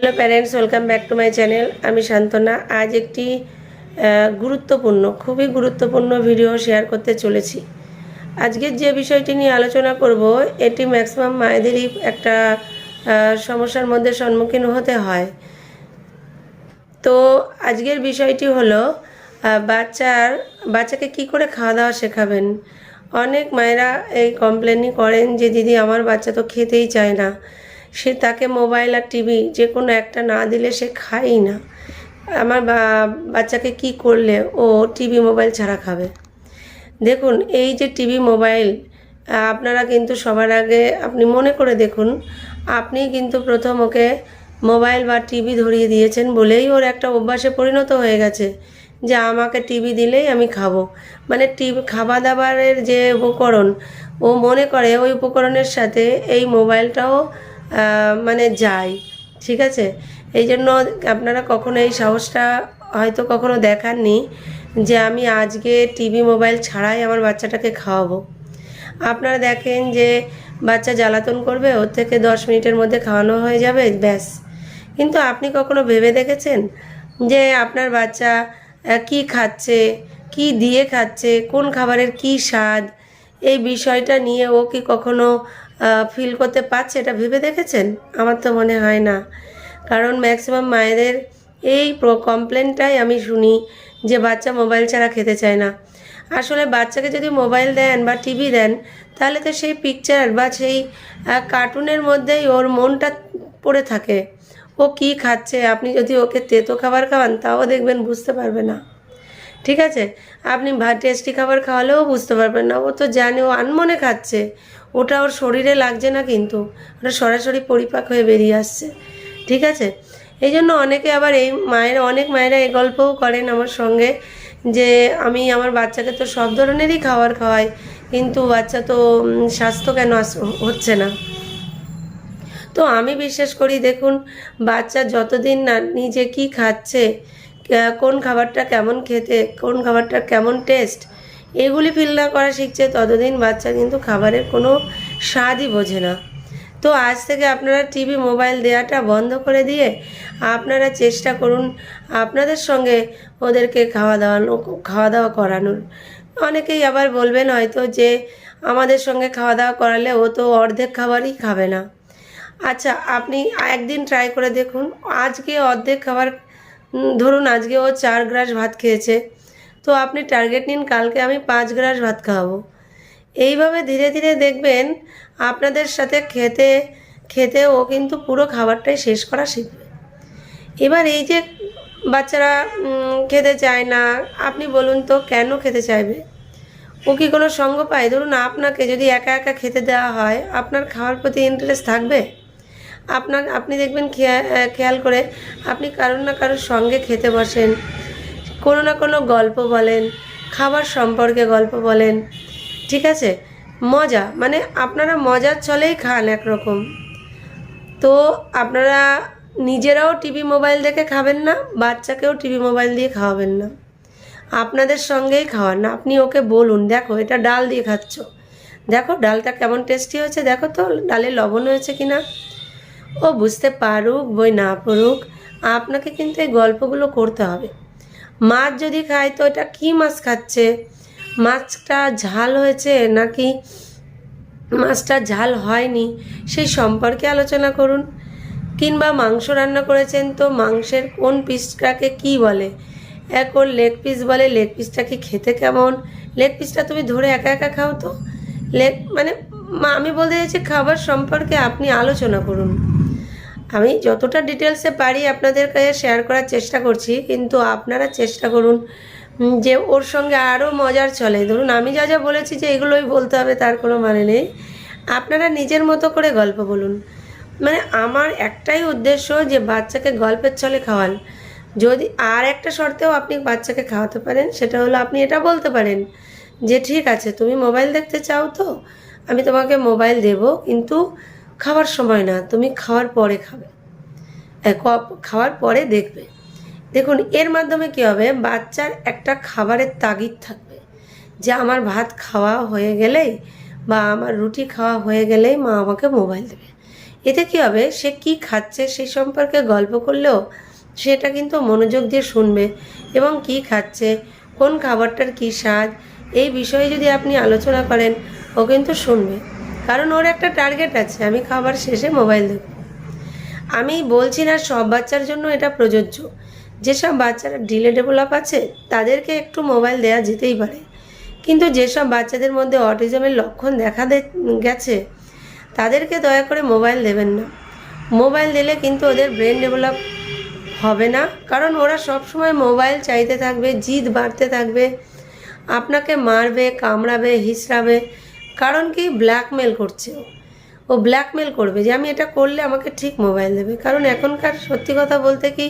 Hello parents welcome back to my channel আমি শান্তনা। আজ একটি গুরুত্বপূর্ণ, খুবই গুরুত্বপূর্ণ ভিডিও শেয়ার করতে চলেছি। আজকের যে বিষয়টি নিয়ে আলোচনা করব, এটি ম্যাক্সিমাম মায়েদেরই একটা সমস্যার মধ্যে সম্মুখীন হতে হয়। তো আজকের বিষয়টি হলো বাচ্চার, বাচ্চাকে কি করে খাওয়া দাওয়া শেখাবেন? অনেক মায়েরা এই কমপ্লেনই করেন যে, দিদি, আমার বাচ্চা তো খেতেই চায় না। সে তাকে মোবাইল আর টিভি যে কোনো একটা না দিলে সে খায়ই না। আমার বাচ্চাকে কি করলে ও টিভি মোবাইল ছাড়া খাবে? দেখুন, এই যে টিভি মোবাইল আপনারা কিন্তু সবার আগে আপনি মনে করে দেখুন, আপনি কিন্তু প্রথম ওকে মোবাইল বা টিভি ধরিয়ে দিয়েছেন বলেই ওর একটা অভ্যাসে পরিণত হয়ে গেছে যে আমাকে টিভি দিলেই আমি খাব। মানে টিভি খাবার দাবারের যে উপকরণ, ও মনে করে ওই উপকরণের সাথে এই মোবাইলটাও মানে যায় ঠিক আছে? এই জন্য আপনারা কখনো এই সাহসটা হয়তো কখনো দেখাননি যে আমি আজকে টিভি মোবাইল ছাড়াই আমার বাচ্চাটাকে খাওয়াবো। আপনারা দেখেন যে বাচ্চা জ্বালাতন করবে, ওর থেকে দশ মিনিটের মধ্যে খাওয়ানো হয়ে যাবে, ব্যাস। কিন্তু আপনি কখনো ভেবে দেখেছেন যে আপনার বাচ্চা কি খাচ্ছে, কি দিয়ে খাচ্ছে, কোন খাবারের কি স্বাদ? এই বিষয়টা নিয়ে ও কি কখনো ফিল করতে পারছে, এটা ভেবে দেখেছেন? আমার তো মনে হয় না। কারণ ম্যাক্সিমাম মায়েদের এই কমপ্লেনটাই আমি শুনি যে বাচ্চা মোবাইল ছাড়া খেতে চায় না। আসলে বাচ্চাকে যদি মোবাইল দেন বা টিভি দেন, তাহলে তো সেই পিকচার বা সেই কার্টুনের মধ্যেই ওর মনটা পড়ে থাকে। ও কি খাচ্ছে? আপনি যদি ওকে তেতো খাবার খাওয়ান, তাও দেখবেন বুঝতে পারবে না। ঠিক আছে? আপনি ভা টেস্টি খাবার খাওয়ালেও বুঝতে পারবেন না। ও তো জানে, ও আনমনে খাচ্ছে। ওটা ওর শরীরে লাগছে না কিন্তু। ওটা সরাসরি পরিপাক হয়ে বেরিয়ে আসছে। ঠিক আছে? এই জন্য অনেকে আবার এই মায়েরা, অনেক মায়েরা এই গল্পও করেন আমার সঙ্গে যে আমি আমার বাচ্চাকে তো সব ধরনেরই খাবার খাওয়াই, কিন্তু বাচ্চা তো স্বাস্থ্য কেন হচ্ছে না? তো আমি বিশ্বাস করি, দেখুন, বাচ্চা যতদিন না নিজে কি খাচ্ছে কোন খাবারটা কেমন খেতে, কোন খাবারটা কেমন টেস্ট এগুলি ফিল না করা শিখছে, ততদিন বাচ্চা কিন্তু খাবারের কোনো স্বাদই বোঝে না। তো আজ থেকে আপনারা টিভি মোবাইল দেওয়াটা বন্ধ করে দিয়ে আপনারা চেষ্টা করুন আপনাদের সঙ্গে ওদেরকে খাওয়া দাওয়ানো খাওয়া দাওয়া করানোর। অনেকেই আবার বলবেন হয়তো যে আমাদের সঙ্গে খাওয়া দাওয়া করালে ও তো অর্ধেক খাবারই খাবে না। আচ্ছা আপনি একদিন ট্রাই করে দেখুন। আজকে অর্ধেক খাবার ধরুন আজকে ও চার গ্রাস ভাত খেয়েছে। তো আপনি টার্গেট নিন, কালকে আমি পাঁচ গ্রাস ভাত খাওয়াবো। এইভাবে ধীরে ধীরে দেখবেন আপনাদের সাথে খেতে খেতে ও কিন্তু পুরো খাবারটাই শেষ করা শিখবে। এবার এই যে বাচ্চারা খেতে চায় না, আপনি বলুন তো কেন খেতে চাইবে? ও কি কোনো সঙ্গ পায়? ধরুন আপনাকে যদি একা একা খেতে দেওয়া হয়, আপনার খাওয়ার প্রতি ইন্টারেস্ট থাকবে? আপনার, আপনি দেখবেন খেয়া- খেয়াল করে আপনি কারোর না কারোর সঙ্গে খেতে বসেন কোনো না কোনো গল্প বলেন, খাবার সম্পর্কে গল্প বলেন, ঠিক আছে? মজা মানে আপনারা মজার ছলেই খান একরকম। তো আপনারা নিজেরাও টিভি মোবাইল দেখে খাবেন না, বাচ্চাকেও টিভি মোবাইল দিয়ে খাওয়াবেন না। আপনাদের সঙ্গেই খাওয়ান না আপনি ওকে বলুন, দেখো, এটা ডাল দিয়ে খাচ্ছ। দেখো, ডালটা কেমন টেস্টি হয়েছে, দেখো তো, ডালে লবণ হয়েছে কি না ও বুঝতে পারুক বই না পড়ুক, আপনাকে কিন্তু এই গল্পগুলো করতে হবে। মাছ যদি খায় তো এটা কী মাছ খাচ্ছে? মাছটা ঝাল হয়েছে নাকি মাছটা ঝাল হয়নি? সেই সম্পর্কে আলোচনা করুন। কিংবা মাংস রান্না করেছেন তো মাংসের কোন পিসটাকে কি বলে? এক ওর লেগ পিস বলে লেগ পিসটাকে খেতে কেমন? লেগ পিসটা তুমি ধরে একা একা খাও তো? লেগ মানে আমি বলতে চাইছি খাবার সম্পর্কে আপনি আলোচনা করুন। আমি যতটা ডিটেলসে পারি আপনাদের কাছে শেয়ার করার চেষ্টা করছি, কিন্তু আপনারা চেষ্টা করুন যে ওর সঙ্গে আরও মজার চলে। ধরুন, আমি যা যা বলেছি যে এগুলোই বলতে হবে, তার কোনো মানে নেই। আপনারা নিজের মতো করে গল্প বলুন। মানে আমার একটাই উদ্দেশ্য যে বাচ্চাকে গল্পের ছলে খাওয়ান। যদি আর একটা শর্তেও আপনি বাচ্চাকে খাওয়াতে পারেন, সেটা হলো আপনি এটা বলতে পারেন যে, ঠিক আছে, তুমি মোবাইল দেখতে চাও তো? আমি তোমাকে মোবাইল দেব, কিন্তু খাওয়ার সময় না, তুমি খাওয়ার পরে খাবে। খাওয়ার পরে দেখবে। দেখুন, এর মাধ্যমে কী হবে? বাচ্চার একটা খাবারের তাগিদ থাকবে। যে আমার ভাত খাওয়া হয়ে গেলেই বা আমার রুটি খাওয়া হয়ে গেলেই মা আমাকে মোবাইল দেবে। এতে কী হবে? সে কি খাচ্ছে সেই সম্পর্কে গল্প করলেও সেটা কিন্তু মনোযোগ দিয়ে শুনবে এবং কি খাচ্ছে, কোন খাবারটার কী স্বাদ, এই বিষয়ে যদি আপনি আলোচনা করেন, ও কিন্তু শুনবে। কারণ ওর একটা টার্গেট আছে, আমি খাবার শেষে মোবাইল দেব আমি বলছি না সব বাচ্চার জন্য এটা প্রযোজ্য। যেসব বাচ্চারা ডিলে ডেভেলপ আছে, তাদেরকে একটু মোবাইল দেওয়া যেতেই পারে। কিন্তু যেসব বাচ্চাদের মধ্যে অটিজমের লক্ষণ দেখা গেছে, তাদেরকে দয়া করে মোবাইল দেবেন না। মোবাইল দিলে কিন্তু ওদের ব্রেন ডেভেলপ হবে না, কারণ ওরা সব সময় মোবাইল চাইতে থাকবে, জিদ বাড়তে থাকবে, আপনাকে মারবে, কামড়াবে, হিসড়াবে কারণ কি ব্ল্যাকমেল করছে ও। ব্ল্যাকমেল করবে যে আমি এটা করলে আমাকে ঠিক মোবাইল দেবে। কারণ এখনকার সত্যি কথা বলতে কি,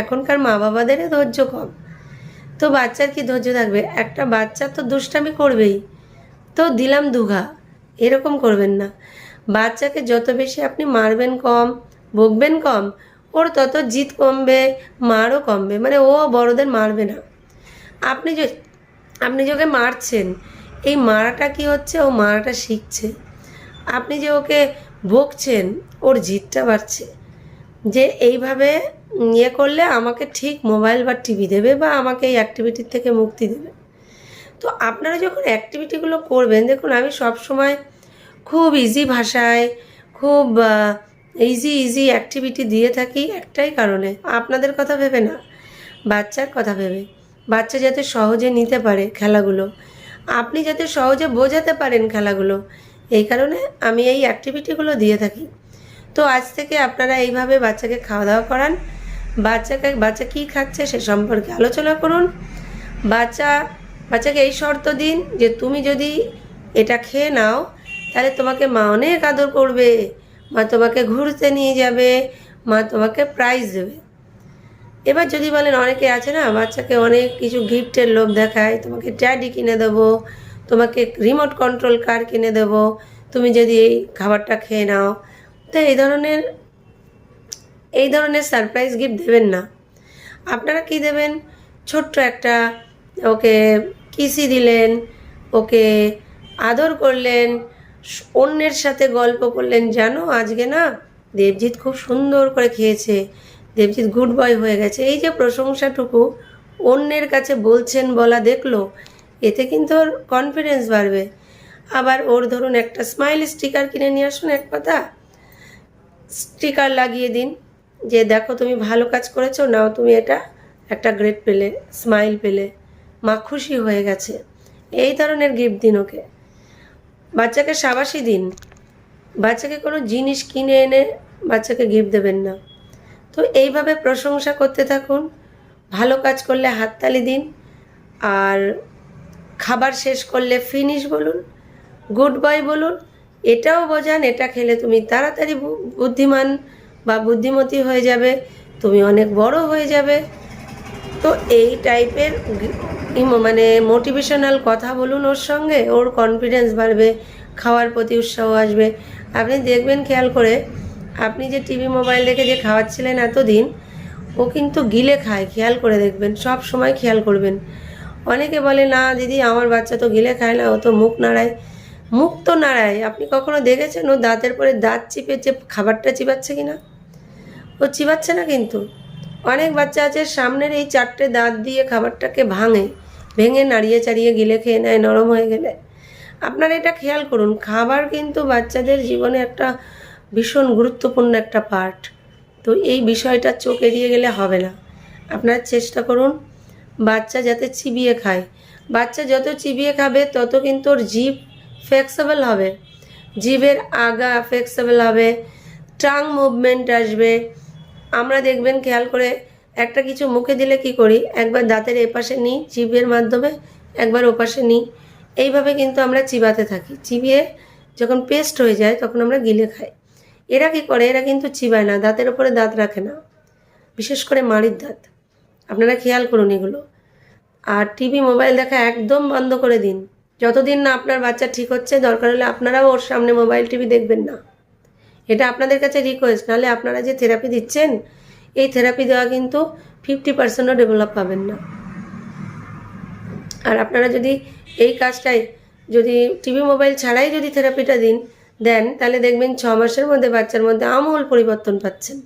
এখনকার মা বাবাদেরই ধৈর্য কম। তো বাচ্চার কি ধৈর্য থাকবে? একটা বাচ্চা তো দুষ্টামি করবেই। তো দিলাম দুঘা, এরকম করবেন না। বাচ্চাকে যত বেশি আপনি মারবেন কম বকবেন কম, ওর তত জিদ কমবে, মারও কমবে। মানে ও বড়দের মারবে না। আপনি যে আপনি যে ওকে মারছেন এই মারাটা কি হচ্ছে? ও মারাটা শিখছে। আপনি যে ওকে বকছেন ওর জিদটা বাড়ছে। যে এইভাবে ইয়ে করলে আমাকে ঠিক মোবাইল বা টিভি দেবে বা আমাকে এই অ্যাক্টিভিটির থেকে মুক্তি দেবে। তো আপনারা যখন অ্যাক্টিভিটিগুলো করবেন, দেখুন আমি সব সময় খুব ইজি ভাষায়, খুব ইজি ইজি অ্যাক্টিভিটি দিয়ে থাকি একটাই কারণে। আপনাদের কথা ভেবে না, বাচ্চার কথা ভেবে। বাচ্চা যাতে সহজে নিতে পারে খেলাগুলো। আপনি যাতে সহজে বোঝাতে পারেন খেলাগুলো। এই কারণে আমি এই অ্যাক্টিভিটিগুলো দিয়ে থাকি। তো আজ থেকে আপনারা এইভাবে বাচ্চাকে খাওয়া দাওয়া করান। বাচ্চাকে, বাচ্চা কী খাচ্ছে সে সম্পর্কে আলোচনা করুন। বাচ্চা, বাচ্চাকে এই শর্ত দিন যে তুমি যদি এটা খেয়ে নাও, তাহলে তোমাকে মা অনেক আদর করবে। মা তোমাকে ঘুরতে নিয়ে যাবে। মা তোমাকে প্রাইজ দেবে। এবার যদি বলেন অনেকে আছে না, বাচ্চাকে অনেক কিছু গিফটের লোভ দেখায়, তোমাকে ট্যাডি কিনে দেবো, তোমাকে রিমোট কন্ট্রোল কার কিনে দেবো, তুমি যদি এই খাবারটা খেয়ে নাও, তো এই ধরনের এই ধরনের সারপ্রাইজ গিফট দেবেন না। আপনারা কি দেবেন? ছোট্ট একটা ওকে কিসি দিলেন, ওকে আদর করলেন, অন্যের সাথে গল্প করলেন, জানো আজকে না দেবজিৎ খুব সুন্দর করে খেয়েছে। দেবজিৎ গুড বয় হয়ে গেছে। এই যে প্রশংসাটুকু অন্যের কাছে বলছেন বলা দেখল, এতে কিন্তু ওর কনফিডেন্স বাড়বে। আবার ওর ধরুন একটা স্মাইল স্টিকার কিনে নিয়ে আসুন এক কথা স্টিকার লাগিয়ে দিন যে, দেখো তুমি ভালো কাজ করেছ, নাও তুমি এটা একটা গ্রেড পেলে স্মাইল পেলে। মা খুশি হয়ে গেছে। এই ধরনের গিফট দিন ওকে। বাচ্চাকে সাবাসী দিন। বাচ্চাকে কোনো জিনিস কিনে এনে বাচ্চাকে গিফট দেবেন না। তো এইভাবে প্রশংসা করতে থাকুন। ভালো কাজ করলে হাততালি দিন। আর খাবার শেষ করলে ফিনিশ বলুন গুড বয় বলুন, এটাও বোঝান, এটা খেলে তুমি তাড়াতাড়ি বুদ্ধিমান বা বুদ্ধিমতী হয়ে যাবে, তুমি অনেক বড় হয়ে যাবে। তো এই টাইপের মানে মোটিভেশনাল কথা বলুন ওর সঙ্গে, ওর কনফিডেন্স বাড়বে, খাওয়ার প্রতি উৎসাহ আসবে। আপনি দেখবেন, খেয়াল করে আপনি যে টিভি মোবাইল দেখে যে খাওয়াচ্ছিলেন এতদিন, ও কিন্তু গিলে খায়, খেয়াল করে দেখবেন, সব সময় খেয়াল করবেন। অনেকে বলে, না দিদি, আমার বাচ্চা তো গিলে খায় না, ও তো মুখ নাড়ায়। মুখ তো নাড়ায়। আপনি কখনো দেখেছেন ও দাঁতের পরে দাঁত চিপে যে খাবারটা চিবাচ্ছে কি না ও চিবাচ্ছে না কিন্তু। অনেক বাচ্চা আছে, সামনের এই চারটে দাঁত দিয়ে খাবারটাকে ভাঙে, ভেঙে নাড়িয়ে চাড়িয়ে গিলে খেয়ে নেয়, নরম হয়ে গেলে। আপনারা এটা খেয়াল করুন, খাবার কিন্তু বাচ্চাদের জীবনে একটা ভীষণ গুরুত্বপূর্ণ একটা পার্ট তো এই বিষয়টা চোখ এড়িয়ে গেলে হবে না। আপনারা চেষ্টা করুন বাচ্চা যাতে চিবিয়ে খায়। বাচ্চা যত চিবিয়ে খাবে, তত কিন্তু ওর জিভ ফ্লেক্সিবল হবে। জিভের আগা ফ্লেক্সিবল হবে। টাং মুভমেন্ট আসবে। আমরা দেখবেন, খেয়াল করে একটা কিছু মুখে দিলে কি করি? একবার দাঁতের এপাশে নিই, জিভের মাধ্যমে একবার ওপাশে নিই। এইভাবে কিন্তু আমরা চিবাতে থাকি। চিবিয়ে যখন পেস্ট হয়ে যায়, তখন আমরা গিলে খাই। এরা কি করে? এরা কিন্তু চিবায় না, দাঁতের ওপরে দাঁত রাখে না। বিশেষ করে মাড়ির দাঁত। আপনারা খেয়াল করুন এগুলো। আর টিভি, মোবাইল দেখা একদম বন্ধ করে দিন। যতদিন না আপনার বাচ্চা ঠিক হচ্ছে, দরকার হলে আপনারাও ওর সামনে মোবাইল, টিভি দেখবেন না। এটা আপনাদের কাছে রিকোয়েস্ট নাহলে আপনারা যে থেরাপি দিচ্ছেন, এই থেরাপি দেওয়া কিন্তু ফিফটি পার্সেন্টও ডেভেলপ পাবেন না। আর আপনারা যদি এই কাজটাই যদি টিভি, মোবাইল ছাড়াই যদি থেরাপিটা দিন দেন তাহলে দেখবেন ছ মাসের মধ্যে বাচ্চার মধ্যে আমূল পরিবর্তন পাচ্ছেন।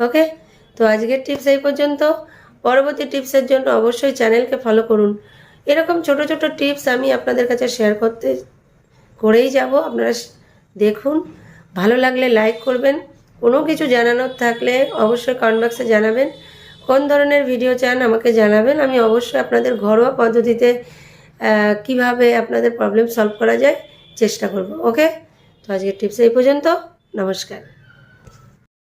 ওকে? তো আজকের টিপস এই পর্যন্ত। পরবর্তী টিপসের জন্য অবশ্যই চ্যানেলকে ফলো করুন। এরকম ছোট ছোট টিপস আমি আপনাদের কাছে শেয়ার করতে, করেই যাব। আপনারা দেখুন। ভালো লাগলে লাইক করবেন। কোনো কিছু জানানোর থাকলে অবশ্যই কমেন্ট জানাবেন। কোন ধরনের ভিডিও চান আমাকে জানাবেন। আমি অবশ্যই আপনাদের ঘরোয়া পদ্ধতিতে কীভাবে আপনাদের প্রবলেম সলভ করা যায়, চেষ্টা করব। ওকে? তো আজকের টিপস এই পর্যন্ত। নমস্কার।